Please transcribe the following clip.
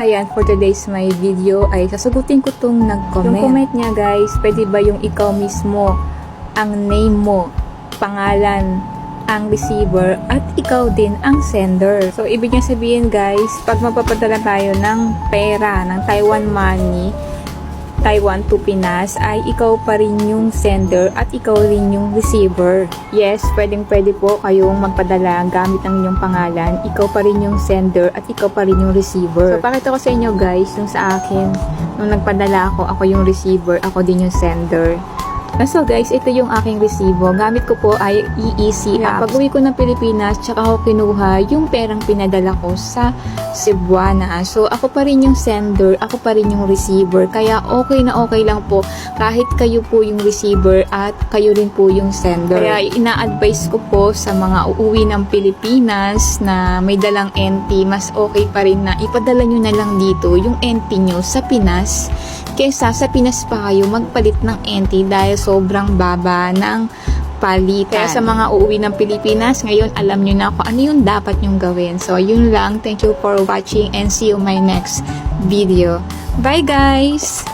Ayan, for today's my video ay sasagutin ko tong nag-comment. Yung comment niya guys, pwede ba yung ikaw mismo, ang name mo, pangalan, ang receiver, at ikaw din ang sender. So, ibig niya sabihin guys, pag mapapadala tayo ng pera, ng Taiwan money, Taiwan to Pinas ay ikaw pa rin yung sender at ikaw rin yung receiver. Yes, pwedeng pwede po kayong magpadala gamit ang inyong pangalan. Ikaw pa rin yung sender at ikaw pa rin yung receiver. So, pakita ko sa inyo guys, yung sa akin, nung nagpadala ako, ako yung receiver, ako din yung sender. So guys, ito yung aking resibo. Gamit ko po ay EEC app. Pag uwi ko ng Pilipinas, tsaka ako kinuha yung perang pinadala ko sa Cebuana. So ako pa rin yung sender, ako pa rin yung receiver. Kaya okay na okay lang po kahit kayo po yung receiver at kayo rin po yung sender. Kaya ina-advise ko po sa mga uuwi ng Pilipinas na may dalang NT, mas okay pa rin na ipadala nyo na lang dito yung NT nyo sa Pinas kesa sa Pinas pa kayo magpalit ng NT dahil sobrang baba ng palitan. Kaya sa mga uuwi ng Pilipinas, ngayon alam nyo na kung ano yung dapat nyong gawin. So, yun lang. Thank you for watching and see you my next video. Bye guys!